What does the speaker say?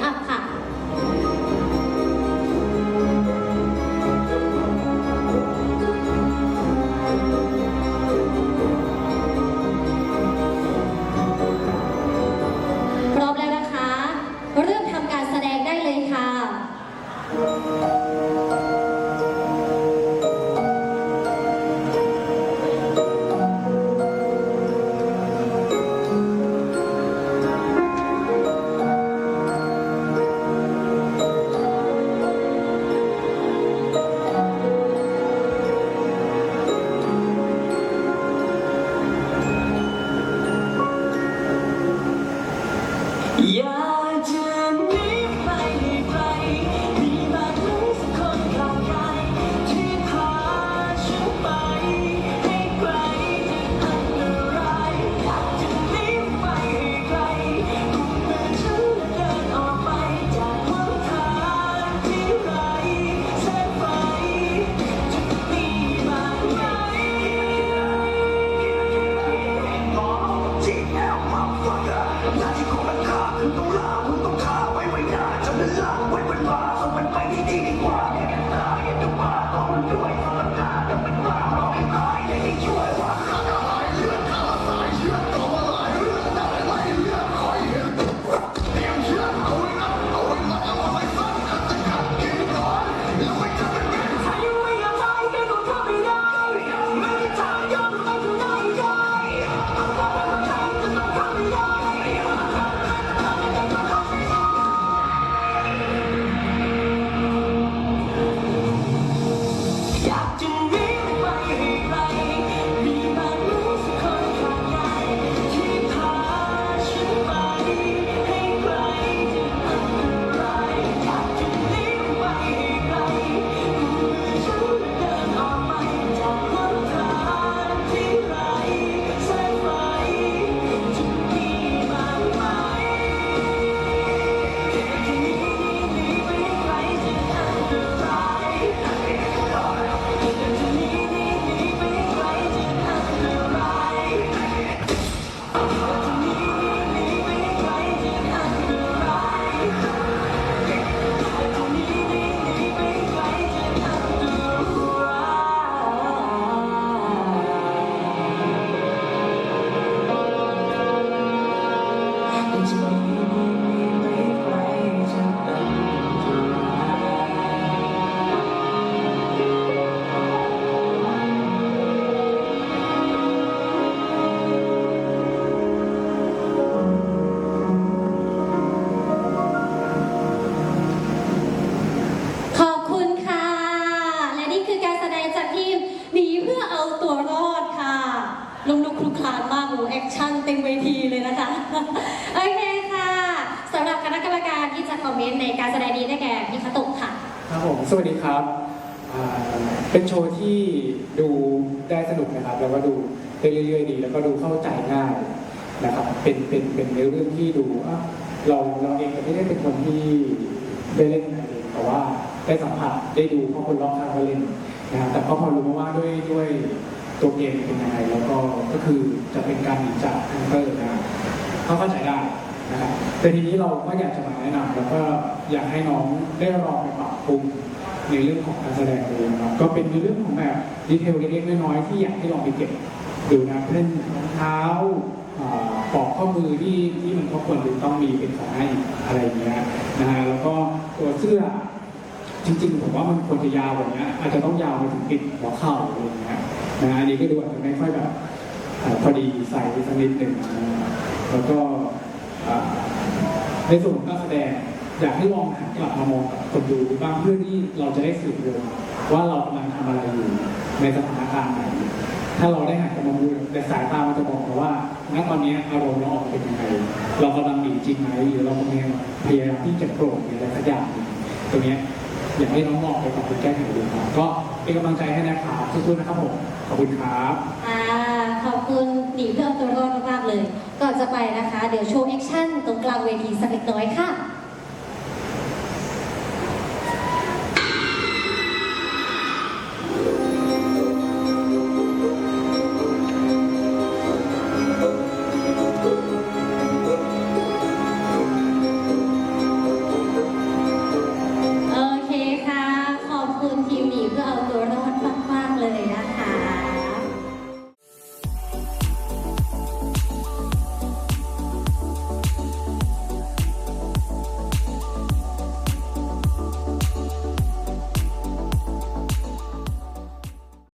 啊哈。 โอเคค่ะสำหรับคณะกรรมการที่จะคอมเมนต์ในการแสดงนี้ได้แก่พี่ขตุกค่ะ ครับผมสวัสดีครับอ่าเป็นโชว์ที่ดูได้สนุกนะครับ แล้วก็ดูได้เรื่อยๆดี แล้วก็ดูเข้าใจง่ายนะครับ เป็นเป็นเป็นเรื่องที่ดูอะเราเราเองก็ไม่ได้เป็นคนที่ได้เล่นเองแต่ว่าได้สัมผัสได้ดูเพราะคนรอบข้างเขาเล่นนะครับแต่ก็พอรู้มาว่าด้วยด้วยตัวเกมเป็นยังไงแล้วก็ก็คือจะเป็นการหนีจากฮันเตอร์นะ เขาเข้าใจได้นะครับแต่ทีนี้เราก็อยากจะมาแนะนำแล้วก็อยากให้น้องได้ลองไปปรับปรุงในเรื่องของการแสดงดูนะครับก็เป็นในเรื่องของแบบดีเทลเล็กๆน้อยๆที่อยากให้ลองไปเก็บดูนะเช่นรองเท้าปอกข้อมือที่ที่มันก็ควรจะต้องมีเป็นของให้อะไรอย่างเงี้ยนะฮะแล้วก็ตัวเสื้อจริงๆผมว่ามันควรจะยาวกว่านี้อาจจะต้องยาวไปถึงปิดหัวเข่าอะไรอย่างเงี้ยนะฮะอันนี้ก็ดูอาจจะไม่ค่อยแบบพอดีใส่สักนิดหนึ่งนะฮะ แล้วก็ในส่วนของการแสดงอยากให้ลองหันกลับมามองกับคนดูบ้างเพื่อที่เราจะได้สืบรู้ว่าเรากำลังทำอะไรอยู่ในสถานการณ์ไหนถ้าเราได้หันกลับมามองแต่สายตามันจะบอกเราว่าณตอนนี้อารมณ์เราออกเป็นยังไงเรากำลังหนีจริงไหมหรือเรากำลังพยายามที่จะโกรธหรืออะไรสักอย่างตรงนี้อยากให้น้องมองไปกับคุณแก้ไขดูครับก็เป็นกำลังใจให้นะครับสู้ๆนะครับผมขอบคุณครับ จะไปนะคะ เดี๋ยวโชว์แอคชั่นตรงกลางเวทีสักเล็กน้อยค่ะ